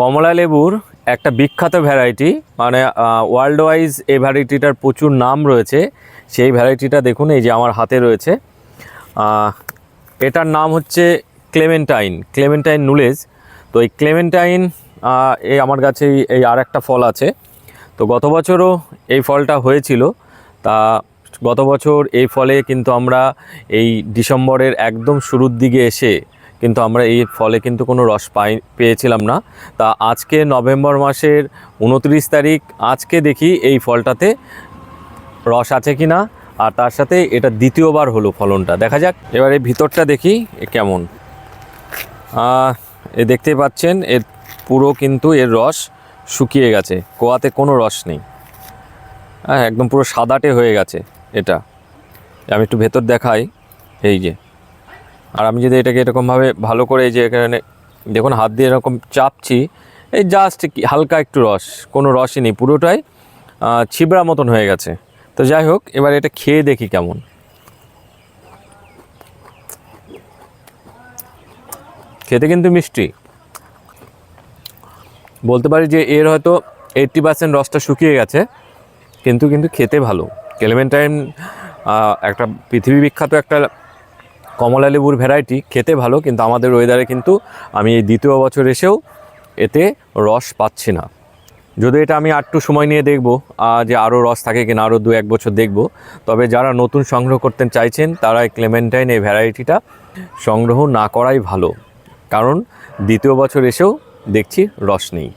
কমলা লেবুর একটা বিখ্যাত ভ্যারাইটি মানে ওয়ার্ল্ড ওয়াইজ এই ভ্যারাইটিটার প্রচুর নাম রয়েছে। সেই ভ্যারাইটিটা দেখুন, এই যে আমার হাতে রয়েছে। এটার নাম হচ্ছে ক্লেমেন্টাইন ক্লেমেন্টাইন নুলেজ। তো এই ক্লেমেন্টাইন এই আমার কাছে এই আর একটা ফল আছে। তো গত বছরও এই ফলটা হয়েছিল। তা গত বছর এই ফলে কিন্তু আমরা এই ডিসেম্বরের একদম শুরুর দিকে এসে কিন্তু আমরা এই ফলে কিন্তু কোনো রস পাই, পেয়েছিলাম না। তা আজকে নভেম্বর মাসের উনত্রিশ তারিখ, আজকে দেখি এই ফলটাতে রস আছে কি না, আর তার সাথে এটা দ্বিতীয়বার হলো ফলনটা। দেখা যাক, এবার ভিতরটা দেখি কেমন। এ দেখতেই পাচ্ছেন, এর পুরো কিন্তু এর রস শুকিয়ে গেছে, কোয়াতে কোনো রস নেই। হ্যাঁ একদম পুরো সাদাটে হয়ে গেছে এটা। আমি একটু ভেতর দেখাই, এই যে। আর আমি যদি এটাকে এরকমভাবে ভালো করে এই যে এখানে দেখুন, হাত দিয়ে এরকম চাপছি, এই জাস্ট হালকা একটু রস, কোনো রসই নেই, পুরোটাই ছিবড়া মতন হয়ে গেছে। তো যাই হোক, এবার এটা খেয়ে দেখি কেমন। খেতে কিন্তু মিষ্টি। বলতে পারি যে এর হয়তো এইট্টি পার্সেন্ট রসটা শুকিয়ে গেছে, কিন্তু কিন্তু খেতে ভালো। ক্লেমেন্টাইন একটা পৃথিবী বিখ্যাত একটা কমলা লেবুর ভ্যারাইটি খেতে ভালো, কিন্তু আমাদের ওয়েদারে কিন্তু আমি এই দ্বিতীয় বছর এসেও এতে রস পাচ্ছি না। যদি এটা আমি আটটু সময় নিয়ে দেখব যে আরও রস থাকে কিনা, আরও দু এক বছর দেখব। তবে যারা নতুন সংগ্রহ করতে চাইছেন, তারা এই ক্লেমেন্টাইন এই ভ্যারাইটিটা সংগ্রহ না করাই ভালো। কারণ দ্বিতীয় বছর এসেও দেখছি রস নেই।